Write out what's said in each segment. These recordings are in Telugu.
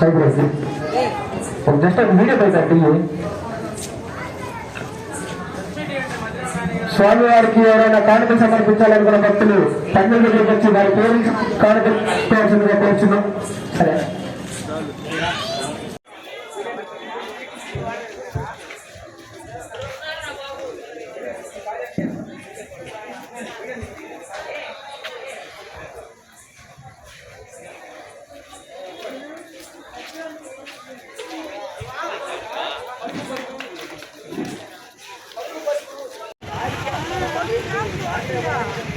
సైప్రస్ జస్ట్ వీడియో పైసండి స్వామివారికి ఎవరైనా కానుక సమర్పించాలనుకున్న భక్తులు తమిళ దగ్గరికి వచ్చి వారి పేరు కానుక ఇవ్వాల్సిందిగా కోరుచున్నాం. సరే. Thank you.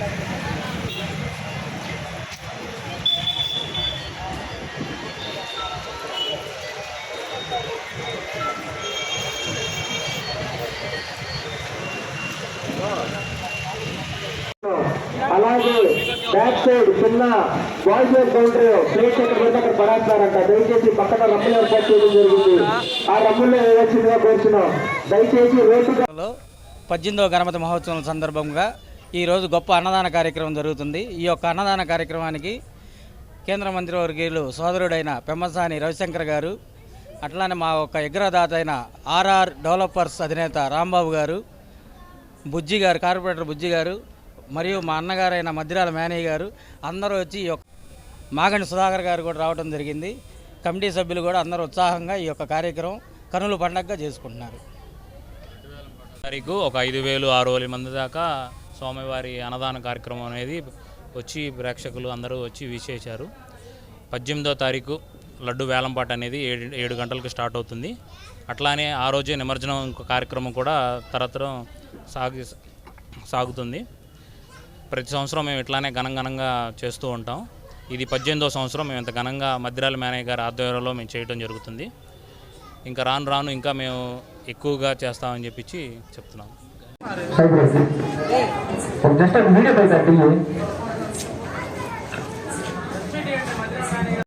అలాగే బ్యాక్ సైడ్ చిన్న బాయ్స్ వేర్ కౌంటర్ ప్లేట్ ఎక్కడ పడితే అక్కడ పడేస్తారంట. దయచేసి పక్కన రమ్ములు ఏర్పాటు చేయడం జరిగింది. ఆ రమ్ముల్లో వేయాల్సిందిగా కోరుచున్నాం. దయచేసి రోడ్డు పద్దెనిమిదవ గణపతి మహోత్సవం సందర్భంగా ఈరోజు గొప్ప అన్నదాన కార్యక్రమం జరుగుతుంది. ఈ యొక్క అన్నదాన కార్యక్రమానికి కేంద్ర మంత్రివర్గీయులు సోదరుడైన పెమ్మసాని రవిశంకర్ గారు అట్లానే మా యొక్క ఎగ్రదాత అయిన ఆర్ఆర్ డెవలపర్స్ అధినేత రాంబాబు గారు బుజ్జి గారు కార్పొరేటర్ బుజ్జి గారు మరియు మా అన్నగారైన మద్దిరాల మేనయ్య గారు అందరూ వచ్చి ఈ యొక్క మాగండి సుధాకర్ గారు కూడా రావడం జరిగింది. కమిటీ సభ్యులు కూడా అందరూ ఉత్సాహంగా ఈ యొక్క కార్యక్రమం కనులు పండగగా చేసుకుంటున్నారు. తారీఖు ఒక ఐదు వేలు ఆరు వేల మంది దాకా స్వామివారి అన్నదాన కార్యక్రమం అనేది వచ్చి ప్రేక్షకులు అందరూ వచ్చి వీచేశారు పద్దెనిమిదో తారీఖు లడ్డు వేలంపాట అనేది ఏడు ఏడు గంటలకు స్టార్ట్ అవుతుంది. అట్లానే ఆ రోజే నిమజ్జనం కార్యక్రమం కూడా తరతరం సాగి సాగుతుంది. ప్రతి సంవత్సరం మేము ఇట్లానే ఘనంగా చేస్తూ ఉంటాం. ఇది పద్దెనిమిదో సంవత్సరం మేము ఇంత ఘనంగా మద్దిరాల మేనయ్య గారి ఆధ్వర్యంలో మేము చేయడం జరుగుతుంది. ఇంకా రాను రాను ఇంకా మేము ఎక్కువగా చేస్తామని చెప్పించి చెప్తున్నాం.